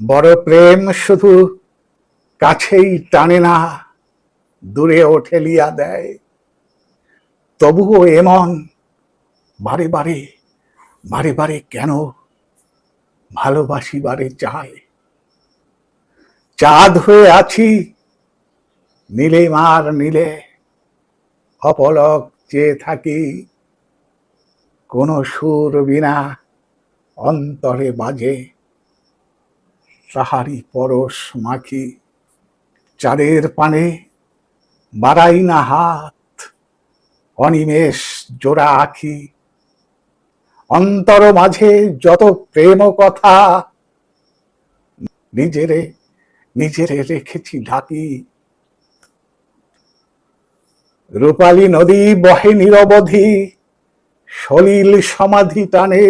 বড় প্রেম শুধু কাছেই টানে না দূরেও ঠেলিয়া দেয়। তবুও এমন বারে বারে বারে বারে কেন ভালোবাসিবারে চায়? চাঁদ হয়ে আছি নীলে মার নীলে, অপলক চেয়ে থাকি কোনো সুর বিনা অন্তরে বাজে। তাহারি পরশ মাখি চাঁদের পানে বাড়াই না হাত, অনিমেষ জোড়া আখি। অন্তর মাঝে যত প্রেম কথা, নিজেরে নিজেরে রেখেছি ঢাকি। রূপালী নদী বহে নিরবধি, সলিল সমাধি টানে।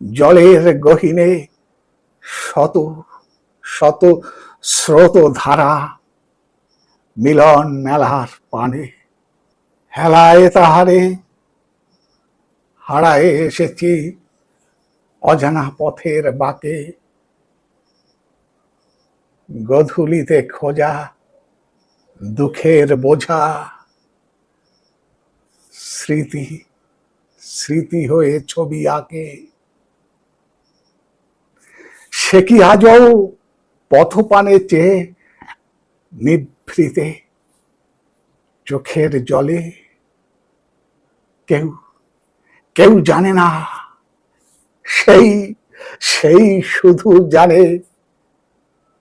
জলের গহিনে শত শত স্রোত ধারা মিলন মেলার পানে হেলায় তাহারে, হারায়ে এসেছি অজানা পথের বাকে। গধূলিতে খোঁজা, দুঃখের বোঝা, স্মৃতি স্মৃতি হয়ে ছবি আঁকে। সে কি আজও পথপানে চেয়ে নিভৃতে চোখের জলে? কেউ কেউ জানে না। সেই সেই শুধু জানে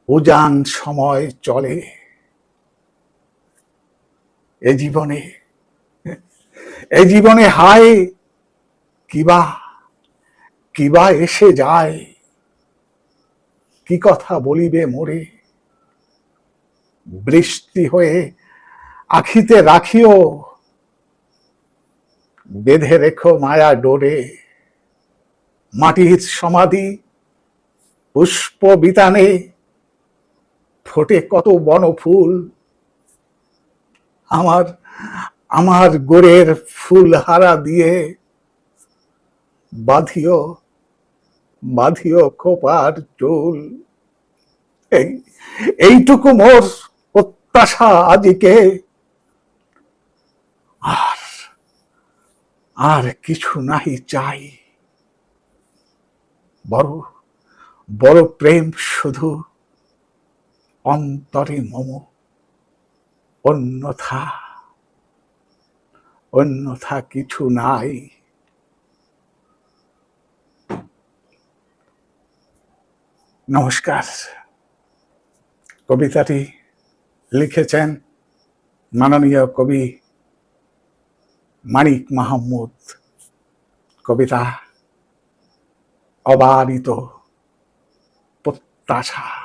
উজান সময় চলে। এ জীবনে এ জীবনে হায়, কিবা কিবা এসে যায়। কি কথা বলিবে মোরে? বৃষ্টি হয়ে আখিতে রাখিও। বেঁধে রেখো মায়া ডোরে। মাটির সমাধি, পুষ্প বিতানে ফোটে কত বনফুল। আমার আমার গোড়ের ফুল হারা দিয়ে বাঁধিও। বাঁধিও খোপার চুল। এই, এইটুকু মোর প্রত্যাশা আজকে। আর আর কিছু নাহি চাই। বড় বড় প্রেম শুধু অন্তরে মম। অন্যথা অন্যথা কিছু নাই। নমস্কার। কবিতাটি লিখেছেন মাননীয় কবি মানিক মাহমুদ। কবিতা অবারিত প্রত্যাশা।